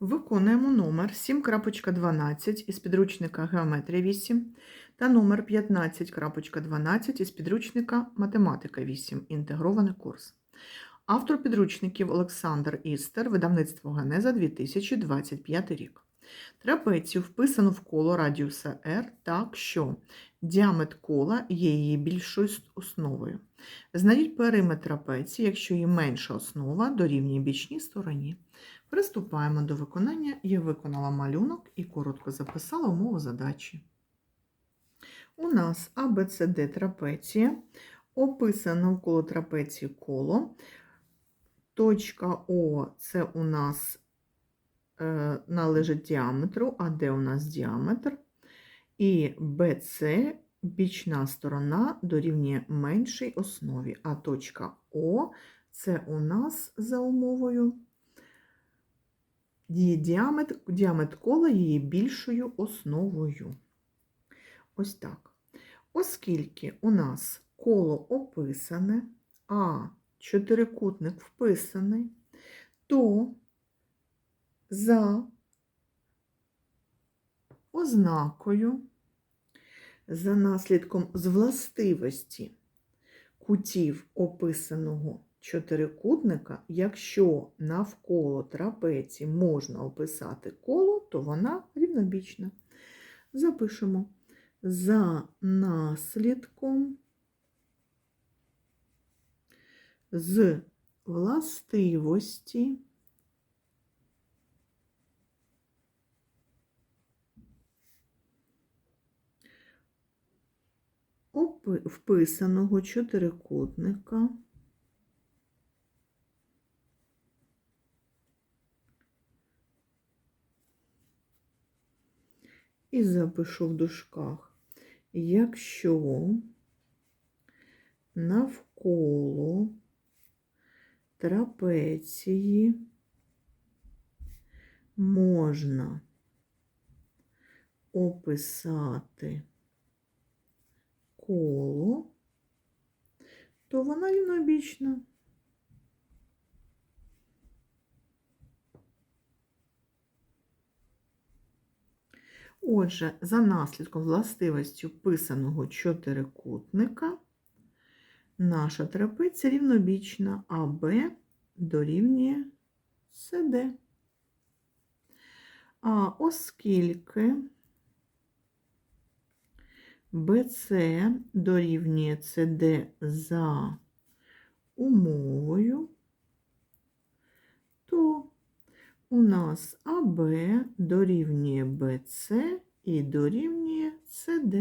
Виконуємо номер 7.12 із підручника Геометрія 8 та номер 15.12 із підручника Математика 8. Інтегрований курс. Автор підручників Олександр Істер, видавництво Генеза 2025 рік. Трапецію вписано в коло радіуса R так, що діаметр кола є її більшою основою. Знайдіть периметр трапеції, якщо її менша основа дорівнює бічній стороні. Приступаємо до виконання. Я виконала малюнок і коротко записала умову задачі. У нас ABCD трапеція, описано навколо трапеції коло. Точка О це у нас належить діаметру, а де у нас діаметр. І BC бічна сторона дорівнює меншій основі, а точка О це у нас за умовою її діаметр, діаметр кола її більшою основою. Ось так. Оскільки у нас коло описане, а чотирикутник вписаний, то за ознакою, за наслідком з властивості кутів описаного чотирикутника, якщо навколо трапеції можна описати коло, то вона рівнобічна. Запишемо за наслідком з властивості вписаного чотирикутника. І запишу в дужках, якщо навколо трапеції можна описати коло, то вона рівнобічна. Отже, за наслідком властивості вписаного чотирикутника наша трапеція рівнобічна, а Б дорівнює СД. А оскільки БЦ дорівнює СД за умовою, то у нас АБ дорівнює БЦ і дорівнює СД.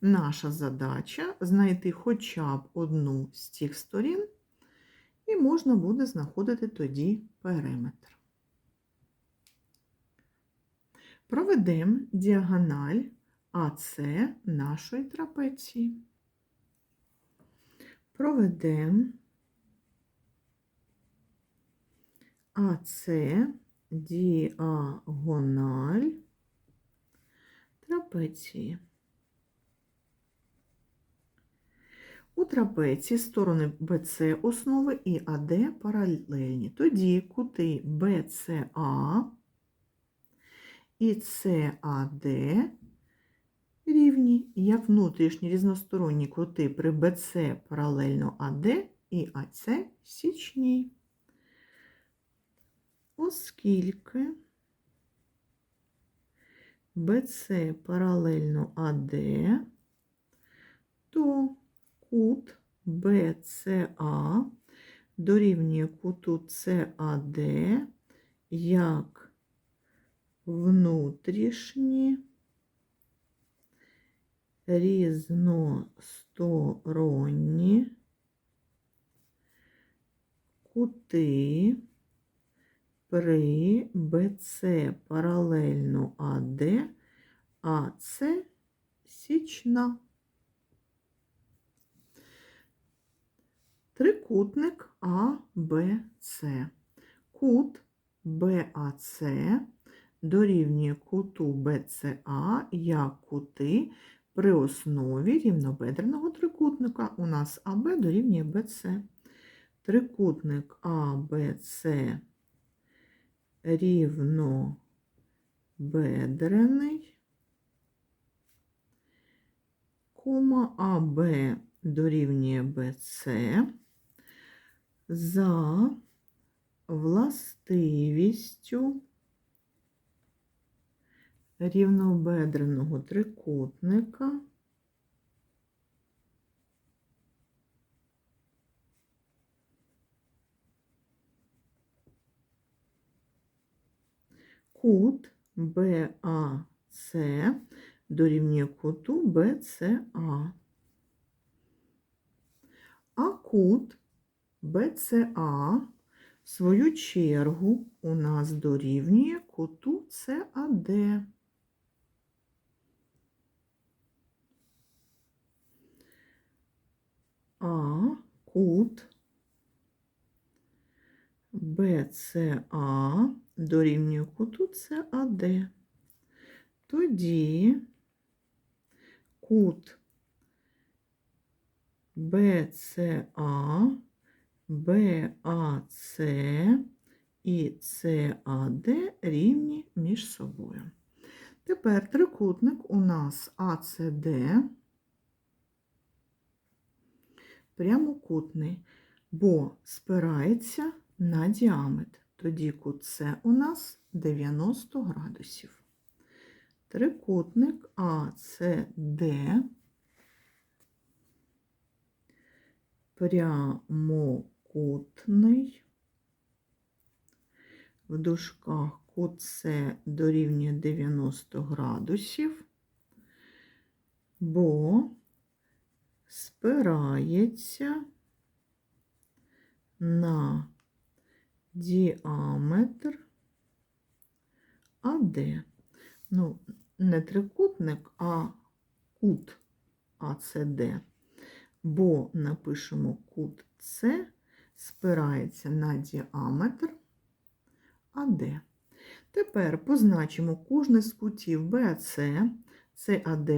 Наша задача знайти хоча б одну з цих сторін, і можна буде знаходити тоді периметр. Проведемо діагональ АС нашої трапеції. Проведемо АС діагональ трапеції. У трапеції сторони BC основи і АД паралельні. Тоді кути BCA і CAD рівні, як внутрішні різносторонні кути при BC паралельно AD і AC січні. Оскільки BC паралельно AD, то кут BCA дорівнює куту CAD як внутрішні різносторонні кути при BC паралельно AD, а це січна. Трикутник АБЦ. Кут БАЦ дорівнює куту БЦА як кути при основі рівнобедреного трикутника. У нас АБ дорівнює БЦ. Трикутник АБЦ рівнобедрений, кома АБ дорівнює БЦ за властивістю рівнобедреного трикутника кут БАЦ дорівнює куту БЦА. А кут БЦА, в свою чергу, у нас дорівнює куту САД. А кут БЦА дорівнює куту САД. Тоді кут БЦА, БАЦ і САД рівні між собою. Тепер трикутник у нас АЦД прямокутний, бо спирається на діаметр. Тоді кут С у нас 90 градусів. Трикутник АЦД прямокутний. В дужках кут С дорівнює 90 градусів, бо спирається на діаметр АД. Ну, не трикутник, а кут АЦД, бо напишемо кут С спирається на діаметр АД. Тепер позначимо кожне з кутів БАЦ, САД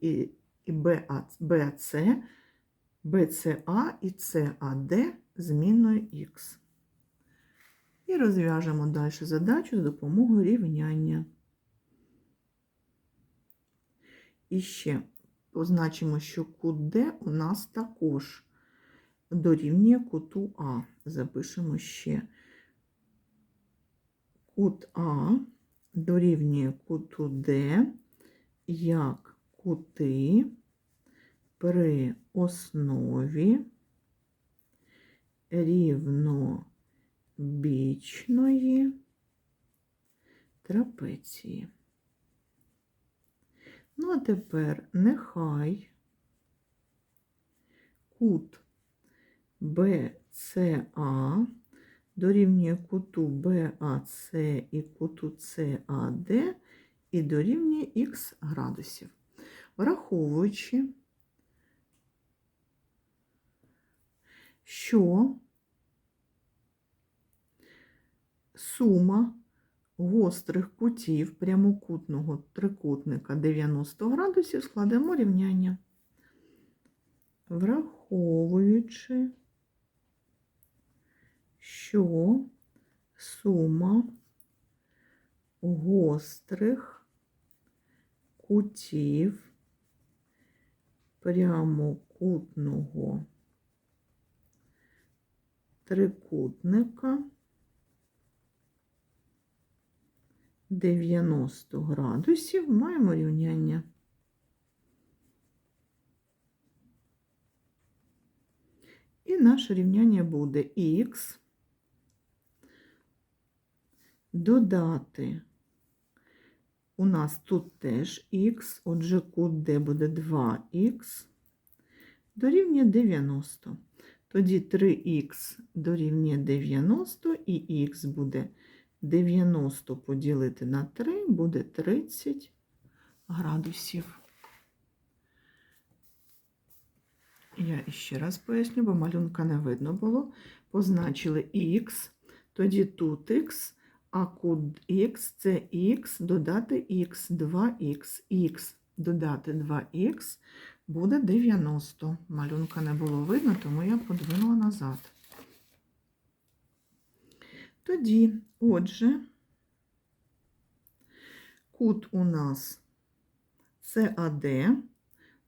і і, і БА, БАЦ, БЦА і САД змінною Х. І розв'яжемо далі задачу з допомогою рівняння. І ще позначимо, що кут Д у нас також дорівнює куту А. Запишемо ще кут А дорівнює куту Д як кути при основі рівнобічної трапеції. Ну, а тепер нехай кут BCA дорівнює куту BAC і куту CAD і дорівнює х градусів. Враховуючи, що сума гострих кутів прямокутного трикутника 90 градусів складемо рівняння. Враховуючи, що сума гострих кутів прямокутного трикутника 90 градусів маємо рівняння. І наше рівняння буде х додати. У нас тут теж х, отже, кут D буде 2х, дорівнює 90. Тоді 3х дорівнює 90 і х буде 90 поділити на 3 буде 30 градусів. Я ще раз поясню, бо малюнка не видно було. Позначили х, тоді тут х, а кут х це х додати х, 2х, х додати 2х буде 90. Малюнка не було видно, тому я подвинула назад. Тоді, отже, кут у нас САД,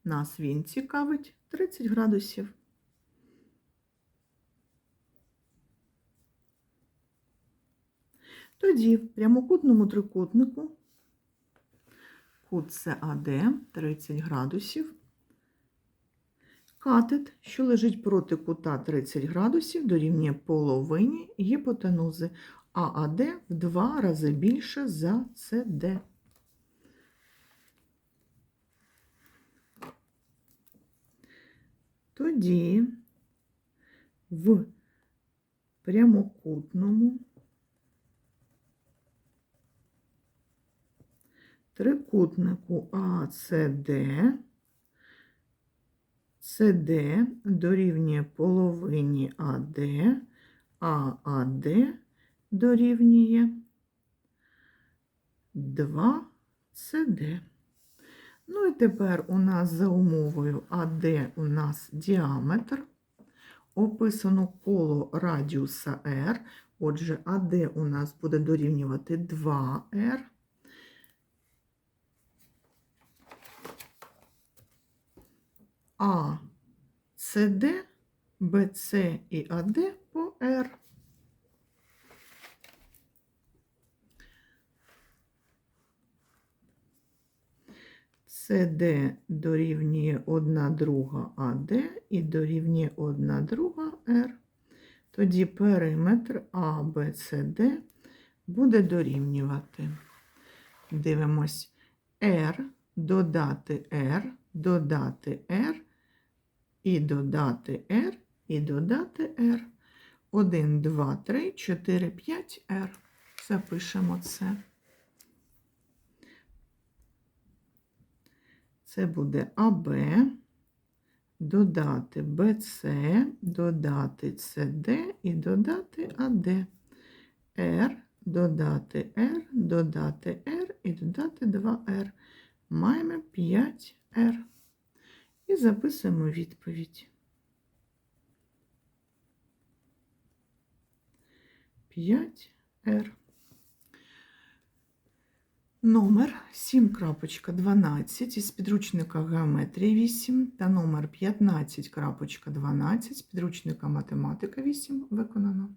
нас він цікавить 30 градусів. Тоді в прямокутному трикутнику кут САД 30 градусів. Катет, що лежить проти кута 30 градусів, дорівнює половині гіпотенузи, а АД в два рази більше за СД. Тоді в прямокутному трикутнику АЦД СД дорівнює половині АД, а АД дорівнює 2 СД. Ну і тепер у нас за умовою АД у нас діаметр. Описано коло радіуса R. Отже, АД у нас буде дорівнювати 2R. А, СД, БЦ і АД по Р. СД дорівнює 1 друга АД і дорівнює 1 друга Р. Тоді периметр АБЦД буде дорівнювати. Дивимось R додати R, додати R, і додати R, і додати R. 1, 2, 3, 4, 5 R. Запишемо це. Це буде АБ, додати БЦ, додати СД і додати АД. R, додати R, додати R і додати 2R. Маємо 5R. І записуємо відповідь. 5R. Номер 7.12 із підручника Геометрія 8 та номер 15.12 з підручника Математика 8 виконано.